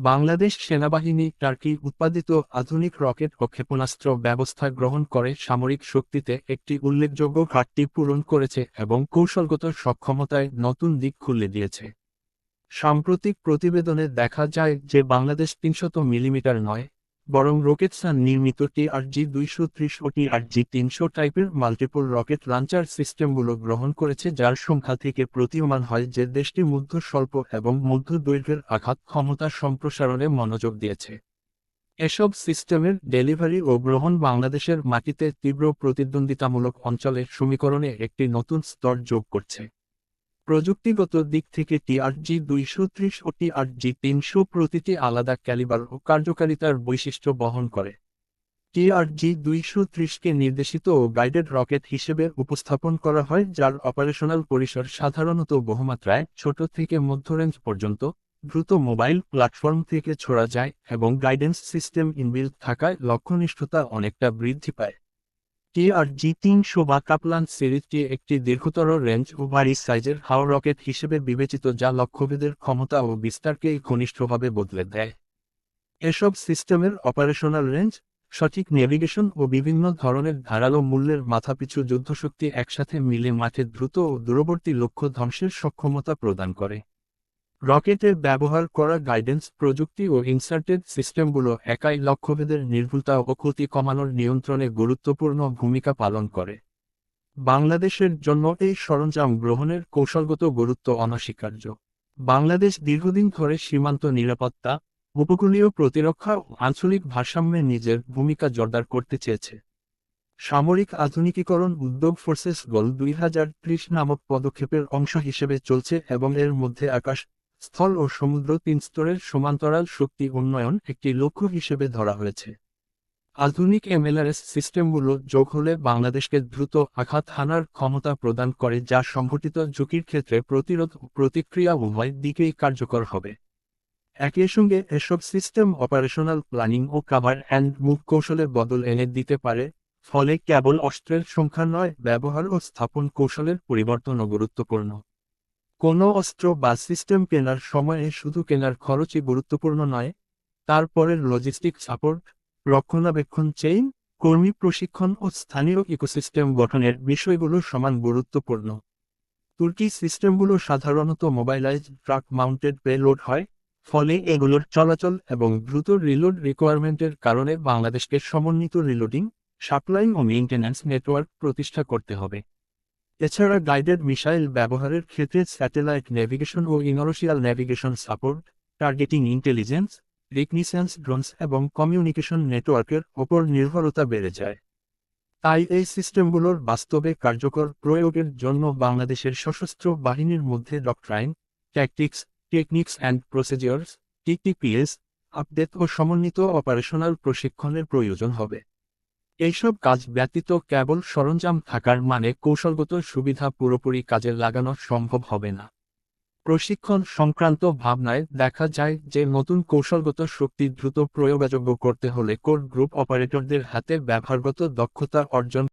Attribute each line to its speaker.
Speaker 1: বাংলাদেশ সেনাবাহিনী টার্কি উৎপাদিত আধুনিক রকেট ও ক্ষেপণাস্ত্র ব্যবস্থা গ্রহণ করে সামরিক শক্তিতে একটি উল্লেখযোগ্য ঘাটতি পূরণ করেছে এবং কৌশলগত সক্ষমতায় নতুন দিক খুলে দিয়েছে। সাম্প্রতিক প্রতিবেদনে দেখা যায় যে বাংলাদেশ তিনশত মিলিমিটার নয় বরং রকেটসান নির্মিত টিআরজি দুইশো ত্রিশ ও টিআরজি তিনশো টাইপের মাল্টিপল রকেট লঞ্চার সিস্টেমগুলো গ্রহণ করেছে যার সংখ্যা থেকে প্রতীয়মান হয় যে দেশটি মধ্য স্বল্প এবং মধ্য দৈর্ঘ্যের আঘাত ক্ষমতা সম্প্রসারণে মনোযোগ দিয়েছে। এসব সিস্টেমের ডেলিভারি ও গ্রহণ বাংলাদেশের মাটিতে তীব্র প্রতিদ্বন্দ্বিতামূলক অঞ্চলের সমীকরণে একটি নতুন স্তর যোগ করছে। প্রযুক্তিগত দিক থেকে টিআরজি দুইশো ত্রিশ ও টিআরজি তিনশো প্রতিটি আলাদা ক্যালিবার ও কার্যকারিতার বৈশিষ্ট্য বহন করে। টিআরজি দুইশো ত্রিশকে নির্দেশিত ও গাইডেড রকেট হিসেবে উপস্থাপন করা হয়, যার অপারেশনাল পরিসর সাধারণত বহুমাত্রায় ছোট থেকে মধ্যরেঞ্জ পর্যন্ত, দ্রুত মোবাইল প্ল্যাটফর্ম থেকে ছোড়া যায় এবং গাইডেন্স সিস্টেম ইনবিল্ড থাকায় লক্ষ্যনিষ্ঠতা অনেকটা বৃদ্ধি পায়। টিআরজি তিনশো বা কাপলান সিরিজটি একটি দীর্ঘতর রেঞ্জ ও ভারী সাইজের হাও রকেট হিসেবে বিবেচিত যা লক্ষ্যভেদের ক্ষমতা ও বিস্তারকে ঘনিষ্ঠভাবে বদলে দেয়। এসব সিস্টেমের অপারেশনাল রেঞ্জ, সঠিক নেভিগেশন ও বিভিন্ন ধরনের ধারালো মূল্যের মাথাপিছু যুদ্ধশক্তি একসাথে মিলে মাঠে দ্রুত ও দূরবর্তী লক্ষ্য ধ্বংসের সক্ষমতা প্রদান করে। রকেটের ব্যবহার করা গাইডেন্স প্রযুক্তি ও ইনসার্টেড সিস্টেমগুলো একাই লক্ষ্যভেদের নির্ভুলতা ও ক্ষতি কমানোর নিয়ন্ত্রণে গুরুত্বপূর্ণ ভূমিকা পালন করে। বাংলাদেশের জন্য এই সরঞ্জাম গ্রহণের কৌশলগত গুরুত্ব অনস্বীকার্য। বাংলাদেশ দীর্ঘদিন ধরে সীমান্ত নিরাপত্তা, উপকূলীয় প্রতিরক্ষা ও আঞ্চলিক ভারসাম্যে নিজের ভূমিকা জোরদার করতে চেয়েছে। সামরিক আধুনিকীকরণ উদ্যোগ ফোর্সেস গোল দুই হাজার ত্রিশ নামক পদক্ষেপের অংশ হিসেবে চলছে এবং এর মধ্যে আকাশ স্থল ও সমুদ্র তিন স্তরের সমান্তরাল শক্তি উন্নয়ন একটি লক্ষ্য হিসেবে ধরা হয়েছে। আধুনিক এমএলআরএস সিস্টেমগুলো যোগ হলে বাংলাদেশকে দ্রুত আঘাত হানার ক্ষমতা প্রদান করে, যা সংঘটিত ঝুঁকির ক্ষেত্রে প্রতিরোধ ও প্রতিক্রিয়া উভয় দিকেই কার্যকর হবে। একই সঙ্গে এসব সিস্টেম অপারেশনাল প্ল্যানিং ও কাভার অ্যান্ড মুভ কৌশলে বদল এনে দিতে পারে, ফলে কেবল অস্ত্রের সংখ্যা নয়, ব্যবহার ও স্থাপন কৌশলের পরিবর্তনও গুরুত্বপূর্ণ। কোনো অস্ত্র বা সিস্টেম কেনার সময়ে শুধু কেনার খরচই গুরুত্বপূর্ণ নয় তারপরের লজিস্টিক সাপোর্ট রক্ষণাবেক্ষণ চেইন কর্মী প্রশিক্ষণ ও স্থানীয় ইকোসিস্টেম গঠনের বিষয়গুলো সমান গুরুত্বপূর্ণ। তুর্কি সিস্টেমগুলো সাধারণত মোবাইলাইজ ট্রাক মাউন্টেড পেলোড হয়, ফলে এগুলোর চলাচল এবং দ্রুত রিলোড রিকোয়ারমেন্টের কারণে বাংলাদেশকে সমন্বিত রিলোডিং সাপ্লাইং ও মেইনটেন্যান্স নেটওয়ার্ক প্রতিষ্ঠা করতে হবে। এছাড়া গাইডেড মিসাইল ব্যবহারের ক্ষেত্রে স্যাটেলাইট নেভিগেশন ও inertial navigation support targeting intelligence reconnaissance drones এবং কমিউনিকেশন নেটওয়ার্কের ওপর নির্ভরতা বেড়ে যায়। তাই এই সিস্টেমগুলোর বাস্তবে কার্যকর প্রয়োগের জন্য বাংলাদেশের সশস্ত্র বাহিনীর মধ্যে doctrine tactics techniques and procedures TTPs update ও সমন্বিত অপারেশনাল প্রশিক্ষণের প্রয়োজন হবে। এইসব কাজ ব্যতীত কেবল সরঞ্জাম থাকার মানে কৌশলগত সুবিধা পুরোপুরি কাজে লাগানো সম্ভব হবে না। প্রশিক্ষণ সংক্রান্ত ভাবনায় দেখা যায় যে নতুন কৌশলগত শক্তি দ্রুত প্রয়োগযোগ্য করতে হলে কোর গ্রুপ অপারেটরদের হাতে ব্যবহারগত দক্ষতা অর্জন